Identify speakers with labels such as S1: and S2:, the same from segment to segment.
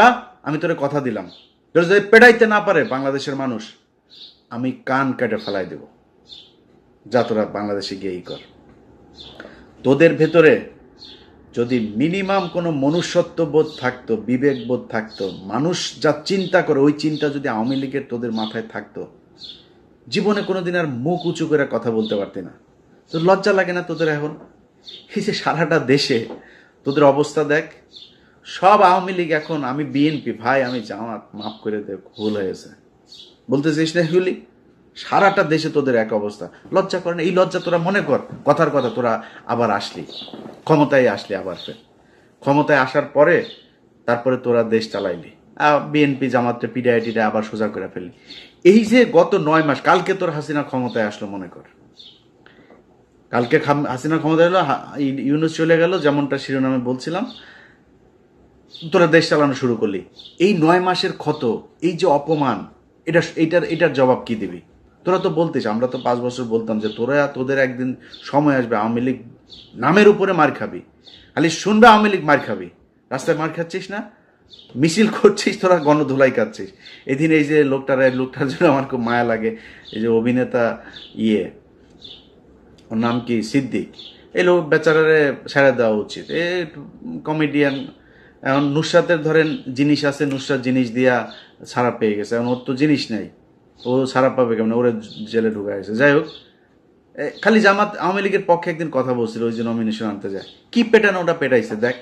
S1: আমি তোরে কথা দিলাম। তোর যদি পেটাইতে না পারে বাংলাদেশের মানুষ, আমি কান কেটে ফেলাই দেব। যা তোরা বাংলাদেশে গিয়েই কর। তোদের ভেতরে যদি মিনিমাম কোনো মনুষ্যত্ব বোধ থাকতো বিবেক বোধ থাকতো, মানুষ যা চিন্তা করে, ওই চিন্তা যদি আওয়ামী লীগের তোদের মাথায় থাকতো, জীবনে কোনোদিন আর মুখ উঁচু করে কথা বলতে পারতি না। তো লজ্জা লাগে না তোদের এখন? এই যে সারাটা দেশে তোদের অবস্থা দেখ সব আওয়ামী লীগ এখন, আমি বিএনপি, ভাই, আমি জামাত, মাফ করে দে, ভুল হয়েছে। বলতে চাইস না এগুলি? সারাটা দেশে তোদের এক অবস্থা। লজ্জা করে এই লজ্জা তোরা মনে কর, কথার কথা তোরা আবার আসলি। ক্ষমতায় আসলি আবার ফের। ক্ষমতায় আসার পরে তারপরে তোরা দেশ চালাইলি। বিএনপি জামাতে পিডিআইটিটা আবার সোজা করে ফেললি। এই যে গত নয় মাস, কালকে তোর হাসিনা ক্ষমতায় আসলো মনে কর। কালকে হাসিনা ক্ষমতায় এলো ইউনুস চলে গেল, যেমনটা শিরোনামে বলছিলাম। তোরা দেশ চালানো শুরু করলি। এই নয় মাসের ক্ষত, এই যে অপমান, এটা এইটার, এটার জবাব কি দিবি? তোরা তো বলতিস, আমরা তো পাঁচ বছর বলতাম যে তোরা, তোদের একদিন সময় আসবে, আওয়ামী লীগ নামের উপরে মার খাবি। খালি শুনবে আওয়ামী লীগ মার খাবি। রাস্তায় মার খাচ্ছিস না? মিছিল করছিস, তোরা গণধুলাই খাচ্ছিস এদিন এই যে লোকটার লোকটার জন্য আমার খুব মায়া লাগে। এই যে অভিনেতা ইয়ে ওর নাম কি? সিদ্দিক। এই লোক বেচারারে ছেড়ে দেওয়া উচিত। এ কমেডিয়ান এখন নুসরাতের ধরেন জিনিস আছে, নুসরাত জিনিস দিয়া ছাড়া পেয়ে গেছে। এখন ওর তো জিনিস নেই। ও ছাড়া পাবে কেমন? ওরে জেলে ঢুকা গেছে। যাই হোক খালি জামাত আওয়ামী লীগের পক্ষে একদিন কথা বলছিল, ওই যে নমিনেশন আনতে যায়। কি পেটানো ওটা পেটাইছে? দেখ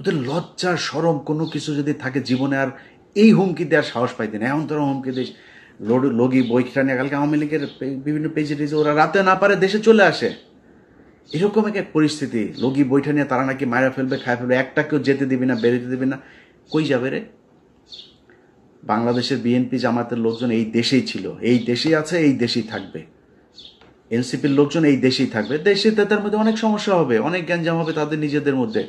S1: ওদের লজ্জা সরম কোনো কিছু যদি থাকে জীবনে আর এই হুমকি দেওয়ার সাহস পাইতে না এমন তোরা হুমকি দিস লগি বইটা নিয়ে। কালকে আওয়ামী লীগের বিভিন্ন পেজে ওরা রাতে না পারে দেশে চলে আসে। এরকম এক এক পরিস্থিতি। লগি বইটা নিয়ে তারা নাকি মারা ফেলবে, খায় ফেলবে, একটা কেউ যেতে দিবি না, বেরোতে দিবি না। কই যাবে রে? বাংলাদেশের বিএনপি জামাতের লোকজন এই দেশেই ছিল। এই দেশেই আছে, এই দেশেই থাকবে। এনসিপির লোকজন এই দেশেই থাকবে। দেশে তাদের মধ্যে অনেক সমস্যা হবে, অনেক গ্যাঞ্জাম হবে তাদের নিজেদের মধ্যে।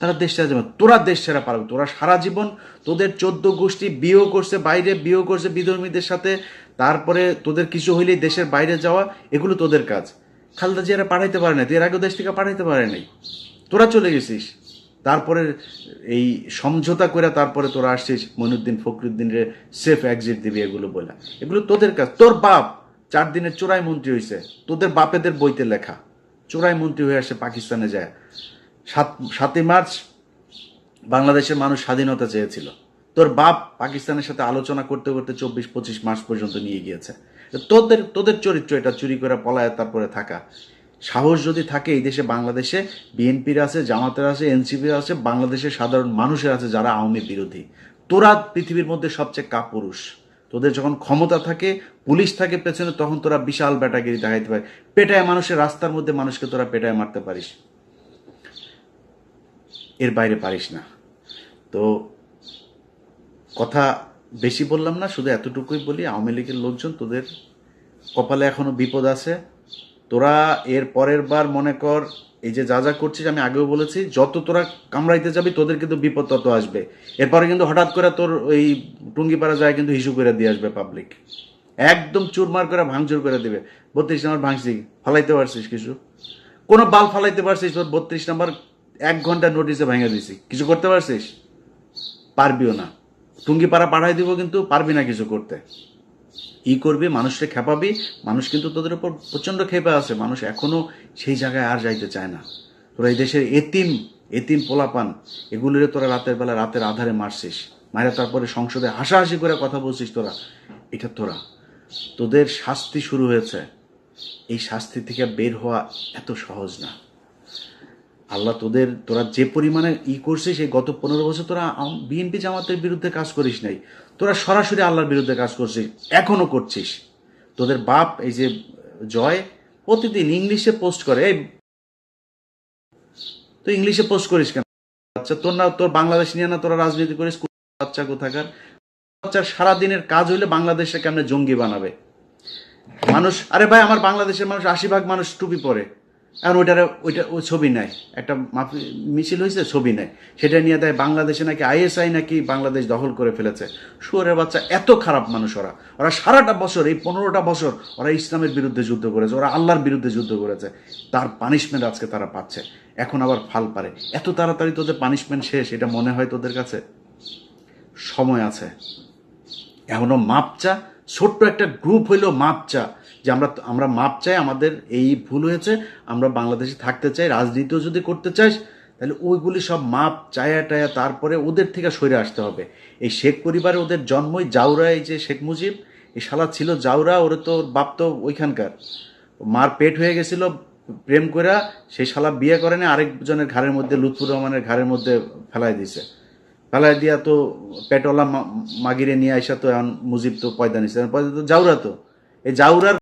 S1: তারা দেশ ছেড়ে যাবে তোরা দেশ ছেড়া পারবে তোরা সারা জীবন তোদের চোদ্দ গোষ্ঠী বিয়েও করছে, বাইরে বিয়েও করছে বিধর্মীদের সাথে। তারপরে তোদের কিছু হইলেই দেশের বাইরে যাওয়া, এগুলো তোদের কাজ। খালদা জিয়ারা পাঠাইতে পারে না এর আগেও দেশ থেকে পাঠাইতে পারে নাই। তোরা চলে গেছিস। তারপরে এই সমঝোতা করে তারপরে তোরা আসছিস মইনুদ্দিন ফখরুদ্দিনের সেফ এক্সিট দিবি এগুলো বলে এগুলো তোদের কাজ। তোর বাপ চার দিনের চোরাই মন্ত্রী হয়েছে তোদের বাপেদের বইতে লেখা। চোরাই মন্ত্রী হয়ে আসে পাকিস্তানে যায়। সাত সাতই মার্চ বাংলাদেশের মানুষ স্বাধীনতা চেয়েছিল। তোর বাপ পাকিস্তানের সাথে আলোচনা করতে করতে চব্বিশ, পঁচিশ মাস পর্যন্ত নিয়ে গিয়েছে। তোদের তোদের চরিত্র এটা, চুরি করে পলায় তারপরে থাকা। সাহস যদি থাকে এই দেশে, বাংলাদেশে বিএনপির আছে, জামাতের আছে, এনসিপির আছে বাংলাদেশের সাধারণ মানুষের আছে যারা আওয়ামী বিরোধী। তোরা পৃথিবীর মধ্যে সবচেয়ে কাপুরুষ। তোদের যখন ক্ষমতা থাকে, পুলিশ থাকে পেছনে, তখন তোরা বিশাল ব্যাটাগিরি দেখাইতে পারে পেটায় মানুষের রাস্তার মধ্যে মানুষকে তোরা পেটায় মারতে পারিস। এর বাইরে পারিস না। তো কথা বেশি বললাম না, শুধু এতটুকুই বলি, আওয়ামী লীগের লোকজন তোদের কপালে এখনও বিপদ আছে। তোরা এর পরের বার মনে কর, এই যে যা যা করছিস, আমি আগেও বলেছি, যত তোরা কামড়াইতে যাবি, তোদের কিন্তু বিপদ তত আসবে। এরপরে কিন্তু হঠাৎ করে তোর ওই টুঙ্গিপাড়া যায় কিন্তু হিসু করে দিয়ে আসবে পাবলিক একদম চুরমার করে, ভাঙচুর করে দিবে। বত্রিশ নম্বর ভাঙছি, ফালাইতে পারছিস কিছু? কোনো বাল ফালাইতে পারছিস, তোর বত্রিশ নম্বর এক ঘণ্টা নোটিসে ভেঙে দিছি। কিছু করতে পারছিস? পারবিও না। টুঙ্গিপাড়া পাঠাই দিব কিন্তু পারবি না কিছু করতে। ই করবি, মানুষকে খেপাবি, মানুষ কিন্তু তোদের উপর প্রচণ্ড খেপে আছে। মানুষ এখনও সেই জায়গায় আর যাইতে চায় না। তোরা এই দেশের এতিম এতিম পোলাপান, এগুলোরে তোরা রাতের বেলা রাতের আধারে মারছিস। মারা তারপরে সংসদে হাসাহাসি করে কথা বলছিস তোরা। এটা তোরা। তোদের শাস্তি শুরু হয়েছে। এই শাস্তি থেকে বের হওয়া এত সহজ না। আল্লাহ তোদের, তোরা যে পরিমাণে ই করছিস এই গত পনেরো বছর তোরা বিএনপি জামাতের বিরুদ্ধে কাজ করিস নাই। তোরা সরাসরি আল্লাহর বিরুদ্ধে কাজ করছিস, এখনও করছিস। তোদের বাপ এই যে জয়, প্রতিদিন ইংলিশে পোস্ট করে, এই, তুই ইংলিশে পোস্ট করিস কেন? আচ্ছা তোর না, তোর বাংলাদেশ নিয়ে না তোরা রাজনীতি করিস বাচ্চা কোথাকার? বাচ্চার সারাদিনের কাজ হইলে বাংলাদেশে কেমনে জঙ্গি বানাবে? মানুষ, আরে ভাই, আমার বাংলাদেশের মানুষ আশি ভাগ মানুষ টুপি পরে। এখন ওইটার, ওইটা, ওই ছবি নেয় একটা মাফি মিছিল হয়েছে, ছবি নেয় সেটা নিয়ে দেয় বাংলাদেশে নাকি আইএসআই নাকি বাংলাদেশ দখল করে ফেলেছে। শুয়ারের বাচ্চা, এত খারাপ মানুষ ওরা। ওরা সারাটা বছর, এই পনেরোটা বছর ওরা ইসলামের বিরুদ্ধে যুদ্ধ করেছে, ওরা আল্লাহর বিরুদ্ধে যুদ্ধ করেছে। তার পানিশমেন্ট আজকে তারা পাচ্ছে। এখন আবার ফাল পারে। এত তাড়াতাড়ি তোদের পানিশমেন্ট শেষ, এটা মনে হয় তোদের কাছে? সময় আছে। এখনও মাপ চা ছোট্ট একটা গ্রুপ হইল মাপ চা যে আমরা আমরা মাপ চাই আমাদের এই ভুল হয়েছে, আমরা বাংলাদেশে থাকতে চাই, রাজনীতিও যদি করতে চাই তাহলে ওইগুলি সব মাপ চায়া টায়া তারপরে ওদের থেকে সরে আসতে হবে। এই শেখ পরিবারে ওদের জন্মই জাউরা এই যে শেখ মুজিব এই শালা ছিল জাউরা, ওরে তো বাপ তো ওইখানকার। মার পেট হয়ে গেছিল, প্রেম কইরা সেই শালা বিয়ে করেনি, আরেকজনের ঘাড়ের মধ্যে, লুৎফুর রহমানের ঘাড়ের মধ্যে ফেলাই দিছে। ফেলাই দিয়া তো পেটলা মাগিরে নিয়ে আইসা তো এখন মুজিব তো পয়দা নিছে। পয়দা তো জাউরা তো। এই জাউরার